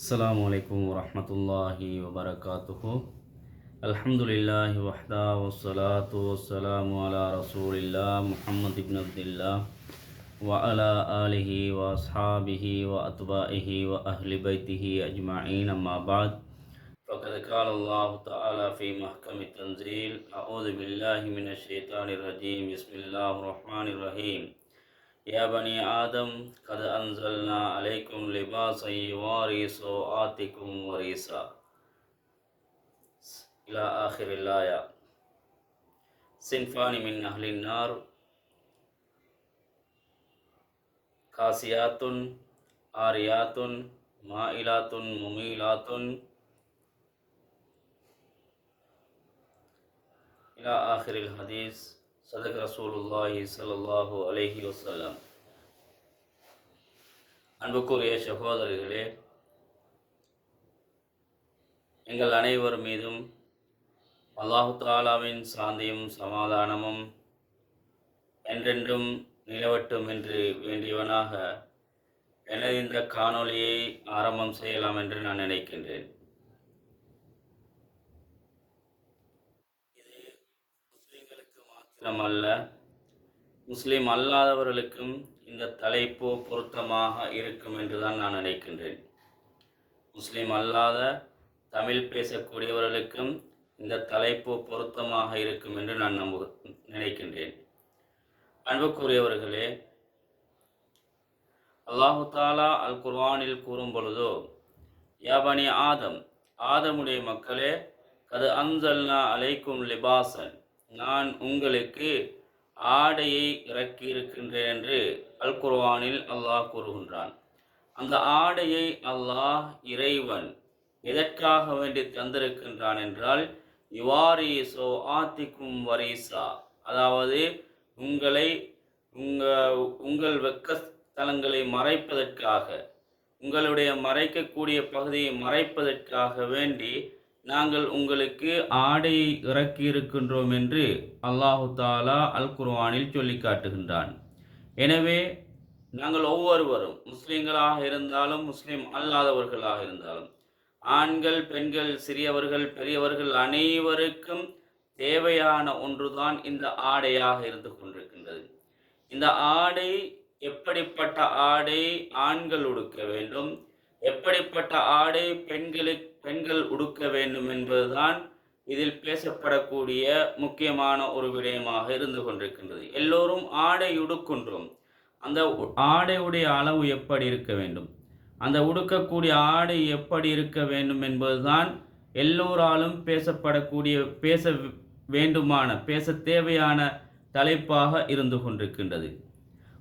السلام عليكم ورحمة الله وبركاته. الحمد لله وحده والصلاة والسلام على رسول الله محمد بن عبد الله وعلى آله وأصحابه وأتباعه وأهل بيته أجمعين أما بعد. فقد قال الله تعالى في محكم التنزيل أعوذ بالله من الشيطان الرجيم. بسم الله الرحمن الرحيم. يا بني آدم قد أنزلنا عليكم لباسا يواري سوآتكم وريسا. إلى آخر الآية. صنفان من أهل النار. كاسيات آريات مائلات مميلات. إلى آخر الحديث. صدق رسول الله صلى الله عليه وسلم அன்புக்குரிய சகோதரர்களே எங்கள் அனைவர் மீதும் அல்லாஹு தாலாவின் சாந்தியும் சமாதானமும் என்றென்றும் நிலவட்டும் என்று வேண்டியவனாக எனது இந்த காணொளியை ஆரம்பம் செய்யலாம் என்று நான் நினைக்கின்றேன் மாத்திரம் அல்ல முஸ்லீம் அல்லாதவர்களுக்கும் இந்த தலைப்பு பொருத்தமாக இருக்கும் என்று தான் நான் நினைக்கின்றேன். முஸ்லீம் அல்லாத தமிழ் பேசக்கூடியவர்களுக்கும் இந்த தலைப்பு பொருத்தமாக இருக்கும் என்று நான் நம்பு நினைக்கின்றேன். அன்புக்குரியவர்களே அல்லாஹு தாலா அல் குர்வானில் கூறும் பொழுதோ யாபனி ஆதம் ஆதமுடைய மக்களே கது அன்சல்னா அலைக்கும் லிபாசன் நான் உங்களுக்கு ஆடையை இறக்கி இருக்கின்றேன் என்று அல் குர்வானில் அல்லாஹ் கூறுகின்றான். அந்த ஆடையை அல்லாஹ் இறைவன் எதற்காக வேண்டி தந்திருக்கின்றான் என்றால் யுவாரிசோ ஆத்திக்கும் வரீசா. அதாவது உங்களை உங்கள் உங்கள் வெக்க தலங்களை மறைப்பதற்காக உங்களுடைய மறைக்கக்கூடிய பகுதியை மறைப்பதற்காக வேண்டி நாங்கள் உங்களுக்கு ஆடையை இறக்கி இருக்கின்றோம் என்று அல்லாஹு தாலா அல் குர்வானில் சொல்லி காட்டுகின்றான். எனவே நாங்கள் ஒவ்வொருவரும் முஸ்லீம்களாக இருந்தாலும் முஸ்லீம் அல்லாதவர்களாக இருந்தாலும் ஆண்கள் பெண்கள் சிறியவர்கள் பெரியவர்கள் அனைவருக்கும் தேவையான ஒன்றுதான் இந்த ஆடையாக இருந்து கொண்டிருக்கின்றது. இந்த ஆடை எப்படிப்பட்ட ஆடை ஆண்கள் உடுக்க வேண்டும்? எப்படிப்பட்ட ஆடை பெண்களுக்கு பெண்கள் உடுக்க வேண்டும் என்பதுதான் இதில் பேசப்படக்கூடிய முக்கியமான ஒரு விடயமாக இருந்து கொண்டிருக்கின்றது. எல்லோரும் ஆடை உடுக்கின்றோம். அந்த உ- ஆடையுடைய அளவு எப்படி இருக்க வேண்டும்? அந்த உடுக்கக்கூடிய ஆடை எப்படி இருக்க வேண்டும் என்பதுதான் எல்லோராலும் பேசப்படக்கூடிய பேச வேண்டுமான பேச தேவையான தலைப்பாக இருந்து கொண்டிருக்கின்றது.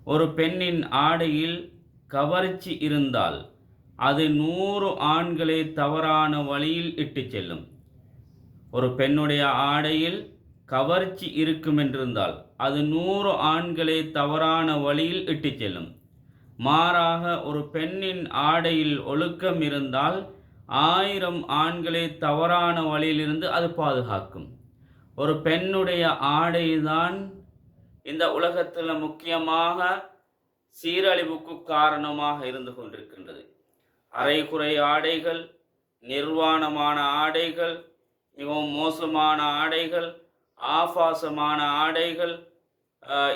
ஒரு பெண்ணின் ஆடையில் கவர்ச்சி இருந்தால் அது நூறு ஆண்களை தவறான வழியில் இட்டுச் செல்லும். ஒரு பெண்ணுடைய ஆடையில் கவர்ச்சி இருக்கும் என்றிருந்தால் அது நூறு ஆண்களை தவறான வழியில் இட்டு செல்லும். மாறாக ஒரு பெண்ணின் ஆடையில் ஒழுக்கம் இருந்தால் ஆயிரம் ஆண்களை தவறான வழியிலிருந்து அது பாதுகாக்கும். ஒரு பெண்ணுடைய ஆடைதான் இந்த உலகத்தில் முக்கியமாக சீரழிவுக்கு காரணமாக இருந்து கொண்டிருக்கின்றது. அரைகுறை ஆடைகள் நிர்வாணமான ஆடைகள் மிகவும் மோசமான ஆடைகள் ஆபாசமான ஆடைகள்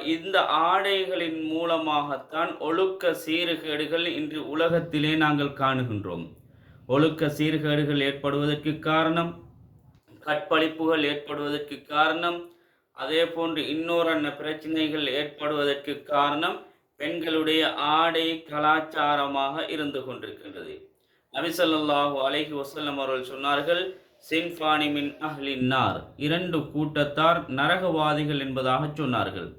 இந்த ஆடைகளின் மூலமாகத்தான் ஒழுக்க சீர்கேடுகள் இன்று உலகத்திலே நாங்கள் காணுகின்றோம். ஒழுக்க சீர்கேடுகள் ஏற்படுவதற்கு காரணம் கற்பழிப்புகள் ஏற்படுவதற்கு காரணம் அதே போன்று இன்னொரு பிரச்சனைகள் ஏற்படுவதற்கு காரணம் பெண்களுடைய ஆடை கலாச்சாரமாக இருந்து கொண்டிருக்கின்றது. நபிசல்லாஹு அலஹி வசல்லம் அவர்கள் சொன்னார்கள் சின்ஃபானி மின் இரண்டு கூட்டத்தார் நரகவாதிகள் என்பதாக சொன்னார்கள்.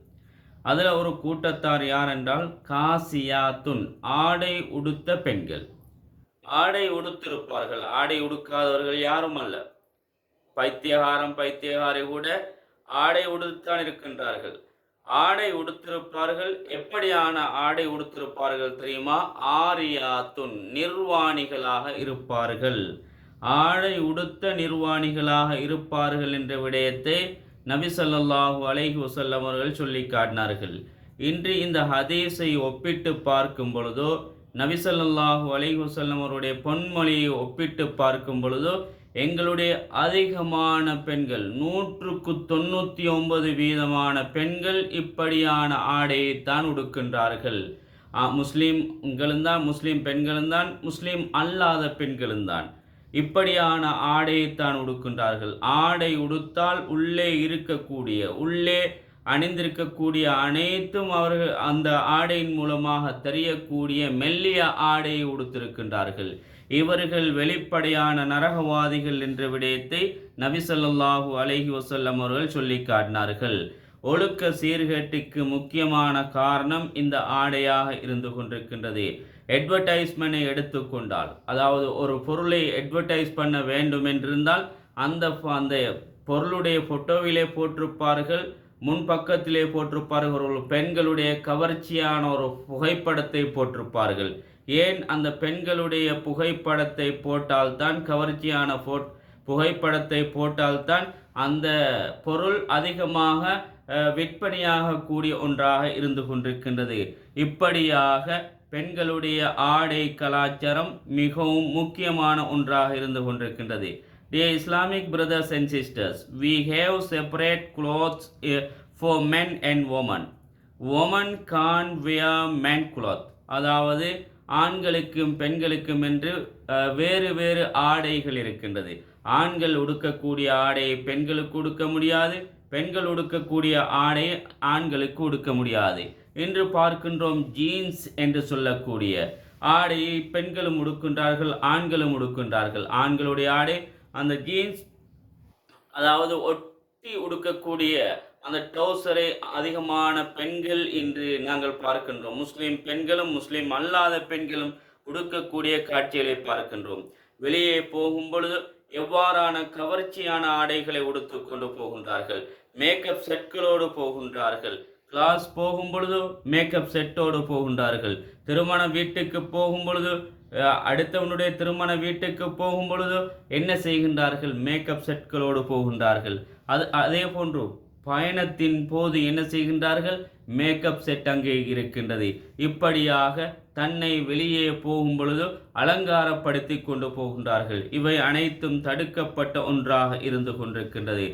அதில் ஒரு கூட்டத்தார் யார் என்றால் காசியாத்துன் ஆடை உடுத்த பெண்கள். ஆடை உடுத்திருப்பார்கள். ஆடை உடுக்காதவர்கள் யாரும் அல்ல. பைத்தியகாரம் பைத்தியகாரி கூட ஆடை உடுத்தான் இருக்கின்றார்கள். ஆடை உடுத்திருப்பார்கள். எப்படியான ஆடை உடுத்திருப்பார்கள் தெரியுமா? ஆரியாத்துன் நிர்வாணிகளாக இருப்பார்கள். ஆடை உடுத்த நிர்வாணிகளாக இருப்பார்கள் என்ற விடயத்தை நபி ஸல்லல்லாஹு அலைஹி வசல்லம் அவர்கள் சொல்லி காட்டினார்கள். இன்று இந்த ஹதீஸை ஒப்பிட்டு பார்க்கும் பொழுதோ நபிசல்லாஹு அலைஹி வசல்லம் அவருடைய பொன்மொழியை ஒப்பிட்டு பார்க்கும் பொழுதோ எங்களுடைய அதிகமான பெண்கள் நூற்றுக்கு தொண்ணூற்றி ஒன்பது வீதமான பெண்கள் இப்படியான ஆடையைத்தான் உடுக்கின்றார்கள். முஸ்லீம்களும் தான் முஸ்லீம் பெண்களும் தான் முஸ்லீம் அல்லாத பெண்களும் தான். இப்படியான ஆடையைத்தான் உடுக்கின்றார்கள். ஆடை உடுத்தால் உள்ளே இருக்கக்கூடிய உள்ளே அணிந்திருக்கக்கூடிய அனைத்தும் அவர்கள் அந்த ஆடையின் மூலமாக தெரியக்கூடிய மெல்லிய ஆடையை உடுத்திருக்கின்றார்கள். இவர்கள் வெளிப்படையான நரகவாதிகள் என்ற விடயத்தை நபிசல்லாஹு அலஹி வசல்லம் அவர்கள் சொல்லி காட்டினார்கள். ஒழுக்க சீர்கேட்டுக்கு முக்கியமான காரணம் இந்த ஆடையாக இருந்து கொண்டிருக்கின்றது. அட்வர்டைஸ்மெண்ட்டை எடுத்துக்கொண்டால் அதாவது ஒரு பொருளை அட்வர்டைஸ் பண்ண வேண்டும் என்றிருந்தால் அந்த அந்த பொருளுடைய ஃபோட்டோவிலே போட்டிருப்பார்கள் முன்பக்கத்திலே போட்டிருப்பார்கள் ஒரு பெண்களுடைய கவர்ச்சியான ஒரு புகைப்படத்தை போட்டிருப்பார்கள். ஏன் அந்த பெண்களுடைய புகைப்படத்தை போட்டால்தான் கவர்ச்சியான போ புகைப்படத்தை போட்டால்தான் அந்த பொருள் அதிகமாக விற்பனையாக கூடிய ஒன்றாக இருந்து கொண்டிருக்கின்றது இப்படியாக பெண்களுடைய ஆடை கலாச்சாரம் மிகவும் முக்கியமான ஒன்றாக இருந்து கொண்டிருக்கின்றது Dear Islamic brothers and sisters we have separate clothes for men and and women. Women can't wear men cloth. அதாவது ஆண்களுக்கும் பெண்களுக்கும் என்று வேறு வேறு ஆடைகள் இருக்கின்றது. ஆண்கள் உடுக்கக்கூடிய ஆடையை பெண்களுக்கு உடுக்க முடியாது. பெண்கள் உடுக்கக்கூடிய ஆடையை ஆண்களுக்கு உடுக்க முடியாது. என்று பார்க்கின்றோம் ஜீன்ஸ் என்று சொல்லக்கூடிய ஆடையை பெண்களும் உடுக்கின்றார்கள் ஆண்களும் உடுக்கின்றார்கள். ஆண்களுடைய ஆடை அந்த ஜீன்ஸ் அதாவது ஒட்டி உடுக்கக்கூடிய அந்த டவுசரை அதிகமான பெண்கள் இன்று நாங்கள் பார்க்கின்றோம். முஸ்லீம் பெண்களும் முஸ்லீம் அல்லாத பெண்களும் உடுக்கக்கூடிய காட்சிகளை பார்க்கின்றோம். வெளியே போகும் பொழுது எவ்வாறான கவர்ச்சியான ஆடைகளை உடுத்து கொண்டு போகின்றார்கள்? மேக்கப் செட்களோடு போகின்றார்கள். கிளாஸ் போகும் பொழுது மேக்கப் செட்டோடு போகின்றார்கள். திருமண வீட்டுக்கு போகும் பொழுது அடுத்தவனுடைய திருமண வீட்டுக்கு போகும் பொழுது என்ன செய்கின்றார்கள்? மேக்கப் செட்களோடு போகின்றார்கள். அது அதே போன்று பயணத்தின் போது என்ன செய்கின்றார்கள்? மேக்கப் செட் அங்கே இருக்கின்றது. இப்படியாக தன்னை வெளியே போகும் பொழுது அலங்காரப்படுத்தி கொண்டு போகின்றார்கள். இவை அனைத்தும் தடுக்கப்பட்ட ஒன்றாக இருந்து கொண்டிருக்கின்றது.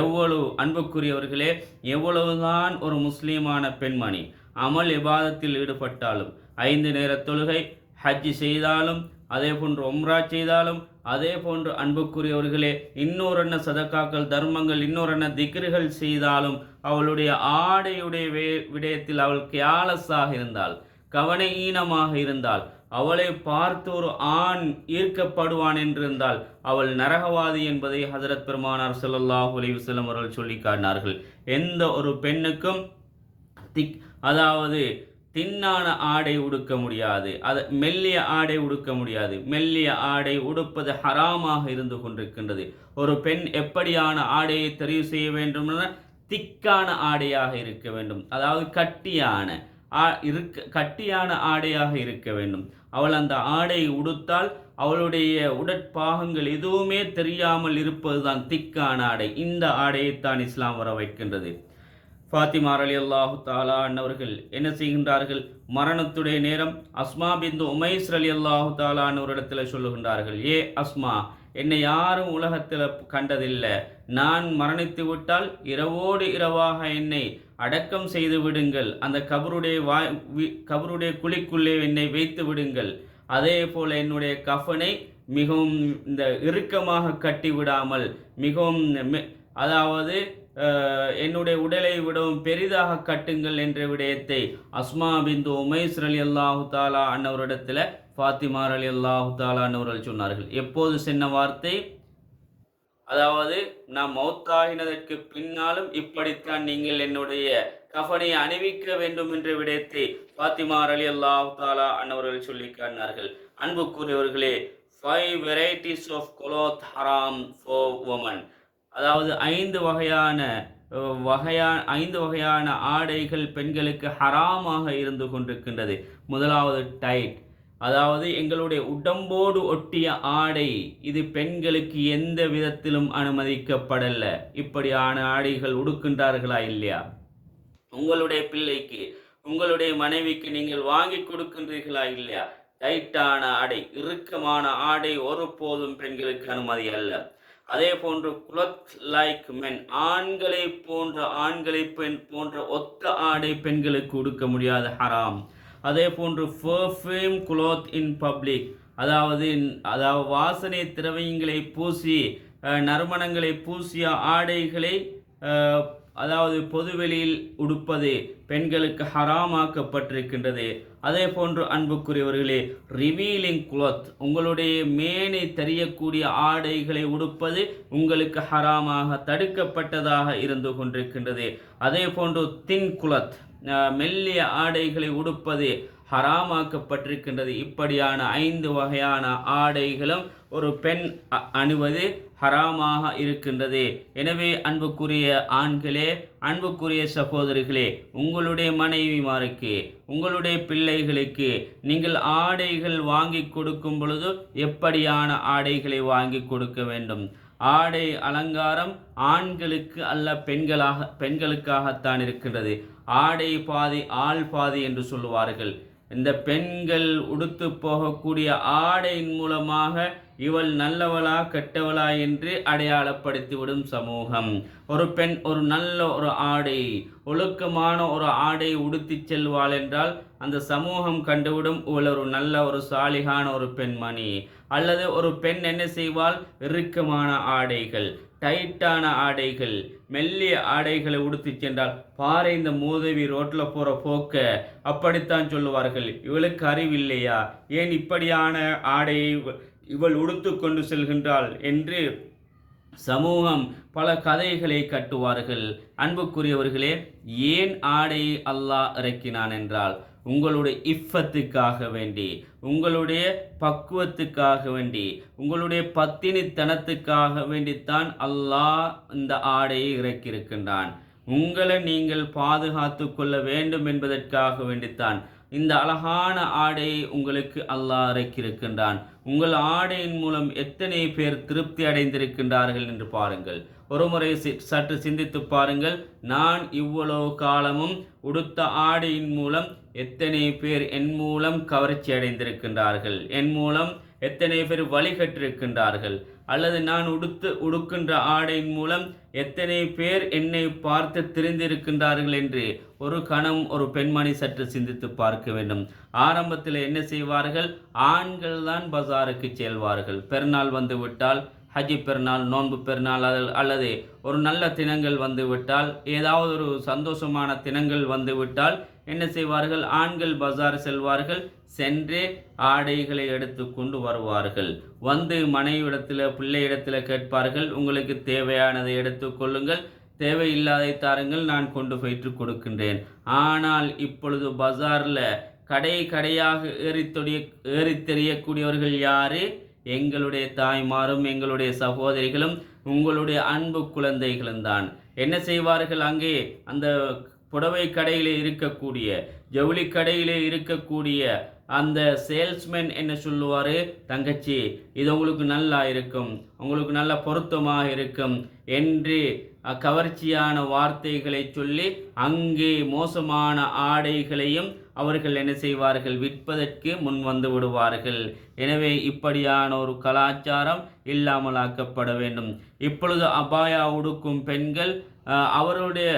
எவ்வளவு அன்புக்குரியவர்களே எவ்வளவுதான் ஒரு முஸ்லீமான பெண்மணி அமல் விவாதத்தில் ஈடுபட்டாலும் ஐந்து நேர தொழுகை ஹஜ் செய்தாலும் அதே போன்று ஒம்ரா செய்தாலும் அதே போன்று அன்புக்குரியவர்களே இன்னொரென்ன சதக்காக்கள் தர்மங்கள் இன்னொரென்ன திக்ருகள் செய்தாலும் அவளுடைய ஆடையுடைய வே- விடயத்தில் அவள் கேலஸாக இருந்தால் கவனஈனமாக இருந்தால் அவளை பார்த்து ஒரு ஆண் ஈர்க்கப்படுவான் என்றிருந்தால் அவள் நரகவாதி என்பதை ஹஜரத் பெருமானார் ஸல்லல்லாஹு அலிவசலம் அவர்கள் சொல்லி காட்டினார்கள். எந்த ஒரு பெண்ணுக்கும் திக் அதாவது தின்னான ஆடை உடுக்க முடியாது. அது மெல்லிய ஆடை உடுக்க முடியாது. மெல்லிய ஆடை உடுப்பது ஹராமாக இருந்து கொண்டிருக்கின்றது. ஒரு பெண் எப்படியான ஆடையை தெரிவு செய்ய வேண்டும்னா திக்கான ஆடையாக இருக்க வேண்டும். அதாவது கட்டியான ஆ- இருக்க கட்டியான ஆடையாக இருக்க வேண்டும். அவள் அந்த ஆடை உடுத்தால் அவளுடைய உடற்பாகங்கள் எதுவுமே தெரியாமல் இருப்பதுதான் திக்கான ஆடை. இந்த ஆடையைத்தான் இஸ்லாம் வர வைக்கின்றது. ஃபாத்திமா அலி அல்லாஹு தாலா அன்னவர்கள் என்ன செய்கின்றார்கள்? மரணத்துடைய நேரம் அஸ்மா பிந்து உமைஸ் அலி அல்லாஹு தாலா அன்னவரிடத்தில் சொல்லுகின்றார்கள் ஏ அஸ்மா என்னை யாரும் உலகத்தில் கண்டதில்லை. நான் மரணித்து விட்டால் இரவோடு இரவாக என்னை அடக்கம் செய்து விடுங்கள். அந்த கபருடைய வாய் கபருடைய குழிக்குள்ளே என்னை வைத்து விடுங்கள். அதே போல் என்னுடைய கஃனை மிகவும் இந்த இறுக்கமாக கட்டி விடாமல் மிகவும் மெ- அதாவது என்னுடைய உடலை விடவும் பெரிதாக கட்டுங்கள் என்ற விடயத்தை அஸ்மா பிந்து உமைஸ் அலி அல்லாஹு தாலா அன்னவரிடத்தில் ஃபாத்திமார் அலி அல்லாஹு தாலா அன்னவர்கள் சொன்னார்கள். எப்போது சென்ன வார்த்தை? அதாவது நான் மௌத்தாகினதற்கு பின்னாலும் இப்படித்தான் நீங்கள் என்னுடைய கஃனை அணிவிக்க வேண்டும் என்ற விடயத்தை ஃபாத்திமார் அலி அல்லாஹு தாலா அன்னவர்கள் சொல்லி காட்டினார்கள். அன்புக்குரியவர்களே ஃபைவ் வெரைட்டிஸ் ஆஃப் cloth ஹராம் for உமன் அதாவது ஐந்து வகையான வகையான ஐந்து வகையான ஆடைகள் பெண்களுக்கு ஹராமாக இருந்து கொண்டிருக்கின்றது. முதலாவது டைட் அதாவது எங்களுடைய உடம்போடு ஒட்டிய ஆடை இது பெண்களுக்கு எந்த விதத்திலும் அனுமதிக்கப்படல. இப்படியான ஆடைகள் உடுக்கின்றார்களா இல்லையா? உங்களுடைய பிள்ளைக்கு உங்களுடைய மனைவிக்கு நீங்கள் வாங்கி கொடுக்கின்றீர்களா இல்லையா? டைட்டான ஆடை இறுக்கமான ஆடை ஒருபோதும் பெண்களுக்கு அனுமதி அல்ல. அதே போன்று குலத் லைக் மென் ஆண்களை போன்ற ஆண்களை பெண் போன்ற ஒத்த ஆடை பெண்களுக்கு உடுக்க முடியாத ஹராம். அதே போன்று பர்ஃப்யூம் குலோத் இன் பப்ளிக் அதாவது அதாவது வாசனை திரவியங்களை பூசி நறுமணங்களை பூசிய ஆடைகளை அதாவது பொதுவெளியில் உடுப்பது பெண்களுக்கு ஹராமாக்கப்பட்டிருக்கின்றது. அதே போன்று அன்புக்குரியவர்களே ரிவீலிங் குலத் உங்களுடைய மேனை தெரியக்கூடிய ஆடைகளை உடுப்பது உங்களுக்கு ஹராமாக தடுக்கப்பட்டதாக இருந்து கொண்டிருக்கின்றது. அதே போன்று தின் குலத் மெல்லிய ஆடைகளை உடுப்பது ஹராமாக்கப்பட்டிருக்கின்றது. இப்படியான ஐந்து வகையான ஆடைகளும் ஒரு பெண் அணிவது ஹராமாக இருக்கின்றது. எனவே அன்புக்குரிய ஆண்களே அன்புக்குரிய சகோதரிகளே உங்களுடைய மனைவிமாருக்கு உங்களுடைய பிள்ளைகளுக்கு நீங்கள் ஆடைகள் வாங்கி கொடுக்கும் பொழுது எப்படியான ஆடைகளை வாங்கி கொடுக்க வேண்டும்? ஆடை அலங்காரம் ஆண்களுக்கு அல்ல பெண்களாக பெண்களுக்காகத்தான் இருக்கின்றது. ஆடை பாதி ஆள் பாதி என்று சொல்லுவார்கள். இந்த பெண்கள் உடுத்து போகக்கூடிய ஆடையின் மூலமாக இவள் நல்லவளா கெட்டவளா என்று அடையாளப்படுத்திவிடும் சமூகம். ஒரு பெண் ஒரு நல்ல ஒரு ஆடை ஒழுக்கமான ஒரு ஆடை உடுத்திச் செல்வாள் என்றால் அந்த சமூகம் கண்டுவிடும் இவள் ஒரு நல்ல ஒரு சாலிகான ஒரு பெண்மணி. அல்லது ஒரு பெண் என்ன செய்வாள்? இறுக்கமான ஆடைகள் டைட்டான ஆடைகள் மெல்லிய ஆடைகளை உடுத்தி சென்றால் பாறை இந்த மூதவி ரோட்டில் போகிற போக்க. அப்படித்தான் சொல்லுவார்கள். இவளுக்கு அறிவில்லையா? ஏன் இப்படியான ஆடையை இவள் உடுத்து கொண்டு செல்கின்றாள்? என்று சமூகம் பல கதைகளை கட்டுவார்கள். அன்புக்குரியவர்களே ஏன் ஆடையை அல்லாஹ் இறக்கினான் என்றால் உங்களுடைய இஃபத்துக்காக வேண்டி உங்களுடைய பக்குவத்துக்காக வேண்டி உங்களுடைய பத்தினித்தனத்துக்காக வேண்டித்தான் அல்லாஹ் இந்த ஆடையை இறக்கியிருக்கின்றான். உங்களை நீங்கள் பாதுகாத்து கொள்ள வேண்டும் என்பதற்காக வேண்டித்தான் இந்த அழகான ஆடையை உங்களுக்கு அல்லாஹ் இறக்கியிருக்கின்றான். உங்கள் ஆடையின் மூலம் எத்தனை பேர் திருப்தி அடைந்திருக்கின்றார்கள் என்று பாருங்கள். ஒருமுறை சி- சற்று சிந்தித்து பாருங்கள். நான் இவ்வளவு காலமும் உடுத்த ஆடையின் மூலம் எத்தனை பேர் என் மூலம் கவர்ச்சி அடைந்திருக்கின்றார்கள்? என் மூலம் எத்தனை பேர் வழிகட்டிருக்கின்றார்கள் அல்லது நான் உடுத்து உடுக்கின்ற ஆடையின் மூலம் எத்தனை பேர் என்னை பார்த்து தெரிந்திருக்கின்றார்கள் என்று ஒரு கணம் ஒரு பெண்மணி சற்று சிந்தித்து பார்க்க வேண்டும். ஆரம்பத்தில் என்ன செய்வார்கள்? ஆண்கள் தான் பஜாருக்கு செல்வார்கள். பெருநாள் வந்துவிட்டால் ஹஜ்ஜி பெருநாள் நோன்பு பெருநாள் அல்லது ஒரு நல்ல தினங்கள் வந்துவிட்டால் ஏதாவது ஒரு சந்தோஷமான தினங்கள் வந்துவிட்டால் என்ன செய்வார்கள்? ஆண்கள் பஜார் செல்வார்கள் சென்று ஆடைகளை எடுத்து கொண்டு வருவார்கள். வந்து மனைவிடத்தில் பிள்ளையிடத்தில் கேட்பார்கள் உங்களுக்கு தேவையானதை எடுத்துக்கொள்ளுங்கள் தேவையில்லாதை தாருங்கள் நான் கொண்டு போயிட்டு கொடுக்கின்றேன். ஆனால் இப்பொழுது பஜாரில் கடை கடையாக ஏறித்தொடிய ஏறி தெரியக்கூடியவர்கள் யாரு? எங்களுடைய தாய்மாரும் எங்களுடைய சகோதரிகளும் உங்களுடைய அன்பு குழந்தைகளும் தான். என்ன செய்வார்கள் அங்கே? அந்த புடவை கடையிலே இருக்கக்கூடிய ஜவுளி கடையிலே இருக்கக்கூடிய அந்த சேல்ஸ்மேன் என்ன சொல்லுவார்? தங்கச்சி இது உங்களுக்கு நல்லா இருக்கும். உங்களுக்கு நல்ல பொருத்தமாக இருக்கும் என்று கவர்ச்சியான வார்த்தைகளை சொல்லி அங்கே மோசமான ஆடைகளையும் அவர்கள் என்ன செய்வார்கள்? விற்பதற்கு முன் வந்து விடுவார்கள். எனவே இப்படியான ஒரு கலாச்சாரம் இல்லாமலாக்கப்பட வேண்டும். இப்பொழுது அபாயா உடுக்கும் பெண்கள் அவருடைய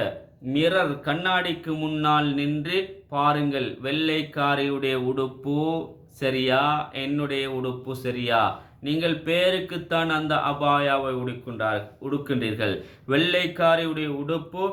மிரர் கண்ணாடிக்கு முன்னால் நின்று பாருங்கள் வெள்ளைக்காரியுடைய உடுப்பு சரியா? என்னுடைய உடுப்பு சரியா? நீங்கள் பேருக்குத்தான் அந்த அபாயாவை உடுக்கின்றார் உடுக்கின்றீர்கள். வெள்ளைக்காரியுடைய உடுப்பு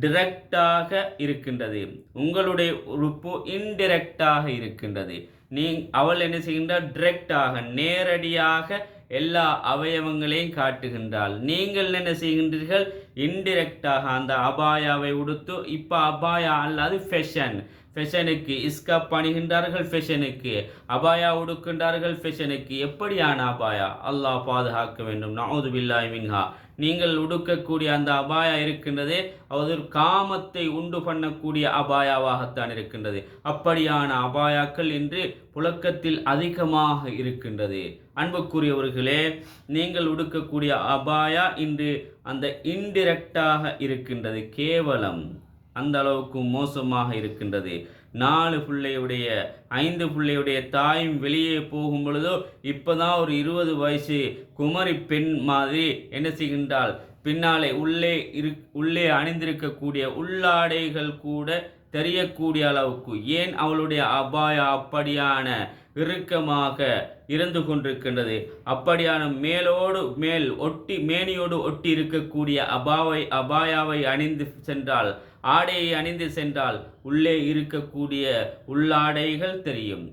டிரெக்டாக இருக்கின்றது. உங்களுடைய உடுப்பு இன்டிரெக்டாக இருக்கின்றது. நீ அவள் என்ன செய்கின்றார் டிரெக்டாக நேரடியாக எல்லா அவயவங்களையும் காட்டுகின்றாள். நீங்கள் என்ன செய்கின்றீர்கள்? இன்டிரெக்டாக அந்த அபாயாவை உடுத்து இப்போ அபாயா அல்லாது ஃபேஷன் ஃபேஷனுக்கு இஸ்கப் அணிகின்றார்கள் ஃபேஷனுக்கு அபாயா உடுக்கின்றார்கள் ஃபேஷனுக்கு எப்படியான அபாயா? அல்லாஹ் பாதுகாக்க வேண்டும். நவுது பில்லாய் மின்ஹா நீங்கள் உடுக்கக்கூடிய அந்த அபாயா இருக்கின்றது அது காமத்தை உண்டு பண்ணக்கூடிய அபாயாவாகத்தான் இருக்கின்றது. அப்படியான அபாயாக்கள் இன்று புழக்கத்தில் அதிகமாக இருக்கின்றது. அன்புக்குரியவர்களே நீங்கள் உடுக்கக்கூடிய அபாயா இன்று அந்த இன்டிரெக்டாக இருக்கின்றது. கேவலம் அந்த அளவுக்கு மோசமாக இருக்கின்றது. நாலு பிள்ளையுடைய ஐந்து பிள்ளையுடைய தாயும் வெளியே போகும் பொழுதோ இப்போதான் ஒரு இருபது வயசு குமரி பெண் மாதிரி என்ன செய்கின்றால் பின்னாலே உள்ளே இரு உள்ளே அணிந்திருக்கக்கூடிய உள்ளாடைகள் கூட தெரியக்கூடிய அளவுக்கு ஏன் அவளுடைய அபாயா அப்படியான இறுக்கமாக இருந்து கொண்டிருக்கின்றது? அப்படியான மேலோடு மேல் ஒட்டி மேனியோடு ஒட்டி இருக்கக்கூடிய அபாவை அபாயாவை அணிந்து சென்றால் ஆடையை அணிந்து சென்றால் உள்ளே இருக்கக்கூடிய உள்ளாடைகள் தெரியும்.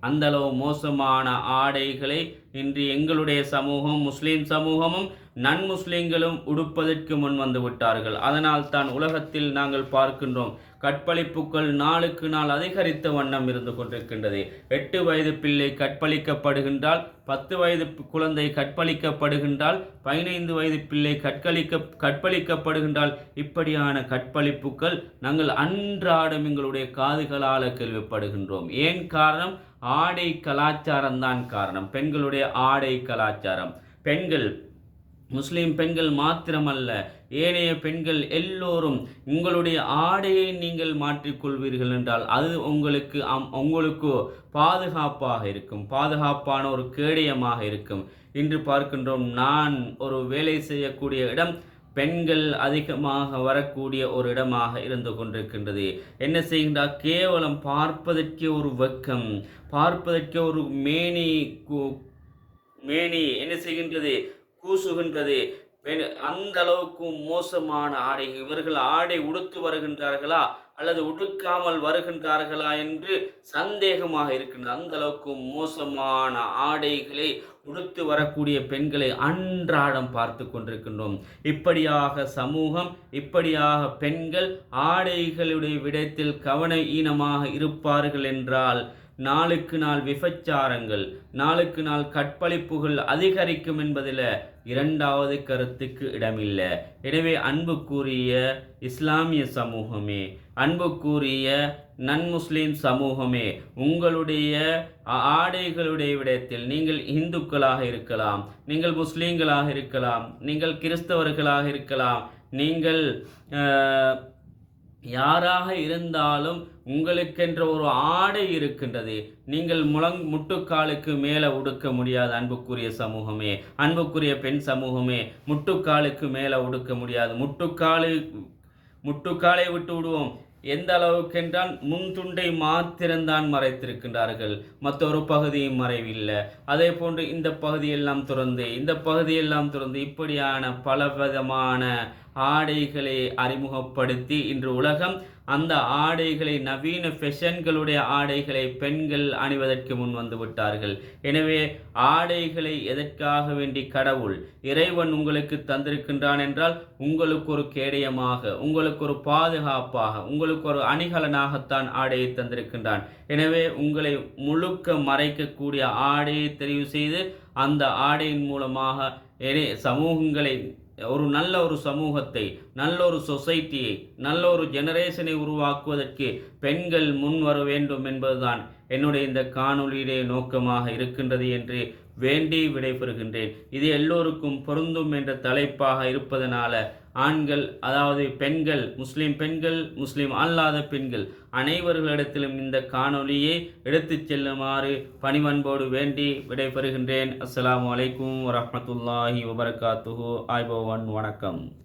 அந்தளவு மோசமான ஆடைகளை இன்று எங்களுடைய சமூகம் முஸ்லீம் சமூகமும் நன் முஸ்லீம்களும் உடுப்பதற்கு முன் வந்து விட்டார்கள். அதனால் தான் உலகத்தில் நாங்கள் பார்க்கின்றோம். கற்பழிப்புகள் நாளுக்கு நாள் அதிகரித்த வண்ணம் இருந்து கொண்டிருக்கின்றது. எட்டு வயது பிள்ளை கற்பழிக்கப்படுகின்றால் பத்து வயது குழந்தை கற்பழிக்கப்படுகின்றால் பதினைந்து வயது பிள்ளை கற்களிக்க கற்பழிக்கப்படுகின்றால் இப்படியான கற்பழிப்புகள் நாங்கள் அன்றாடம் எங்களுடைய காதுகளால் கேள்விப்படுகின்றோம். ஏன் காரணம்? ஆடை கலாச்சாரம் தான் காரணம். பெண்களுடைய ஆடை கலாச்சாரம். பெண்கள் முஸ்லீம் பெண்கள் மாத்திரமல்ல ஏனைய பெண்கள் எல்லோரும் உங்களுடைய ஆடையை நீங்கள் மாற்றிக்கொள்வீர்கள் என்றால் அது உங்களுக்கு அம் உங்களுக்கு பாதுகாப்பாக இருக்கும் பாதுகாப்பான ஒரு கேடயமாக இருக்கும். இன்று பார்க்கின்றோம் நான் ஒரு வேலை செய்யக்கூடிய இடம் பெண்கள் அதிகமாக வரக்கூடிய ஒரு இடமாக இருந்து கொண்டிருக்கின்றது. என்ன செய்கின்றார்? கேவலம் பார்ப்பதற்கே ஒரு வெக்கம் பார்ப்பதற்கே ஒரு மேனி மேனி என்ன செய்கின்றது? கூசுகின்றது அந்த அளவுக்கு மோசமான ஆடை இவர்கள் ஆடை உடுத்து வருகின்றார்களா அல்லது உடுக்காமல் வருகின்றார்களா என்று சந்தேகமாக இருக்கின்றது அந்த அளவுக்கு மோசமான ஆடைகளை உடுத்து வரக்கூடிய பெண்களை அன்றாடம் பார்த்து கொண்டிருக்கின்றோம். இப்படியாக சமூகம் இப்படியாக பெண்கள் ஆடைகளுடைய விடத்தில் கவன ஈனமாக இருப்பார்கள் என்றால் நாளுக்கு நாள் விபச்சாரங்கள் நாளுக்கு நாள் கற்பழிப்புகள் அதிகரிக்கும் என்பதில் இரண்டாவது கருத்துக்கு இடமில்லை. எனவே அன்பு கூறிய இஸ்லாமிய சமூகமே அன்பு கூறிய நன் முஸ்லீம் சமூகமே உங்களுடைய ஆடைகளுடைய விடயத்தில் நீங்கள் இந்துக்களாக இருக்கலாம் நீங்கள் முஸ்லீம்களாக இருக்கலாம் நீங்கள் கிறிஸ்தவர்களாக இருக்கலாம் நீங்கள் யாராக இருந்தாலும் உங்களுக்கென்ற ஒரு ஆடை இருக்கின்றது. நீங்கள் முழங் முட்டுக்காலுக்கு மேலே உடுக்க முடியாது அன்புக்குரிய சமூகமே அன்புக்குரிய பெண் சமூகமே முட்டுக்காலுக்கு மேலே உடுக்க முடியாது. முட்டுக்காலு முட்டுக்காலை விட்டு விடுவோம் எந்த அளவுக்கென்றால் முன்துண்டை மாத்திரம்தான் மறைத்திருக்கின்றார்கள். மற்றொரு பகுதியும் மறைவில்லை. அதே போன்று இந்த பகுதியெல்லாம் துறந்து இந்த பகுதியெல்லாம் துறந்து இப்படியான பலவிதமான ஆடைகளை அறிமுகப்படுத்தி இன்று உலகம் அந்த ஆடைகளை நவீன ஃபெஷன்களுடைய ஆடைகளை பெண்கள் அணிவதற்கு முன் வந்து விட்டார்கள். எனவே ஆடைகளை எதற்காக வேண்டி கடவுள் இறைவன் உங்களுக்கு தந்திருக்கின்றான் என்றால் உங்களுக்கு ஒரு கேடயமாக உங்களுக்கு ஒரு பாதுகாப்பாக உங்களுக்கு ஒரு அணிகலனாகத்தான் ஆடையை தந்திருக்கின்றான். எனவே உங்களை முழுக்க மறைக்கக்கூடிய ஆடையை தெரிவு செய்து அந்த ஆடையின் மூலமாக சமூகங்களை ஒரு நல்ல ஒரு சமூகத்தை நல்ல ஒரு சொசைட்டியை நல்ல ஒரு ஜெனரேஷனை உருவாக்குவதற்கு பெண்கள் முன் வர வேண்டும் என்பதுதான் என்னுடைய இந்த காணொலியிலே நோக்கமாக இருக்கின்றது என்று வேண்டி விடைபெறுகின்றேன். இது எல்லோருக்கும் பொருந்தும் என்ற தலைப்பாக இருப்பதனால ஆண்கள் அதாவது பெண்கள் முஸ்லீம் பெண்கள் முஸ்லீம் அல்லாத பெண்கள் அனைவர்களிடத்திலும் இந்த காணொலியை எடுத்துச் செல்லுமாறு பணிவன்போடு வேண்டி விடைபெறுகின்றேன். அஸ்லாம் வலைக்கும் வரமத்துல்லாஹி வபரகாத்துஹு. ஆய்பவன் வணக்கம்.